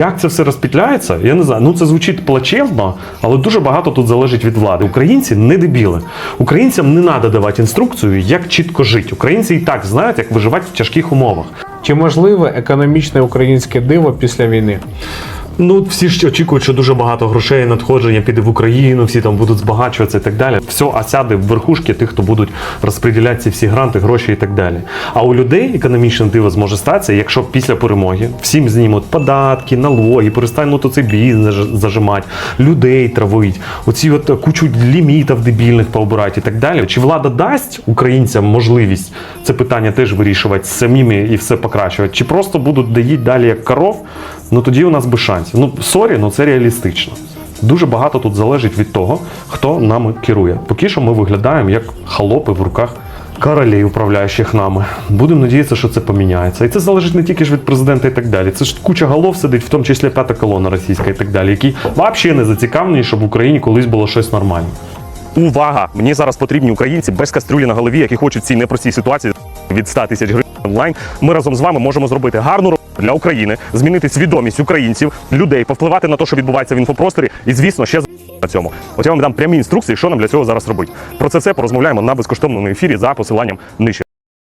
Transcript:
Як це все розпітляється, я не знаю. Ну це звучить плачевно, але дуже багато тут залежить від влади. Українці не дебіли. Українцям не треба давати інструкцію, як чітко жити. Українці і так знають, як виживати в тяжких умовах. Чи можливе економічне українське диво після війни? Ну, всі ж очікують, що дуже багато грошей надходження піде в Україну, всі там будуть збагачуватися і так далі. Все осяде в верхушки тих, хто будуть розподіляти ці всі гранти, гроші і так далі. А у людей економічне диво зможе статися, якщо після перемоги всім знімуть податки, налоги, перестануть оцей бізнес зажимати, людей травить, оці от кучу лімітів дебільних пообирати і так далі. Чи влада дасть українцям можливість це питання теж вирішувати самими і все покращувати? Чи просто будуть доїть далі як коров? Ну тоді у нас би шансів. Ну сорі, ну це реалістично. Дуже багато тут залежить від того, хто нами керує. Поки що ми виглядаємо як холопи в руках королей, управляючих нами. Будемо надіятися, що це поміняється. І це залежить не тільки ж від президента і так далі. Це ж куча голов сидить, в тому числі п'ята колона російська і так далі, які взагалі не зацікавлені, щоб в Україні колись було щось нормальне. Увага! Мені зараз потрібні українці без кастрюлі на голові, які хочуть цій непростій ситуації від 100 тисяч гривень онлайн. Ми разом з вами можемо зробити гарну роботу для України, змінити свідомість українців, людей, повпливати на те, що відбувається в інфопросторі, і звісно, ще на цьому. От я вам дам прямі інструкції, що нам для цього зараз робити. Про це все порозмовляємо на безкоштовному ефірі за посиланням нижче.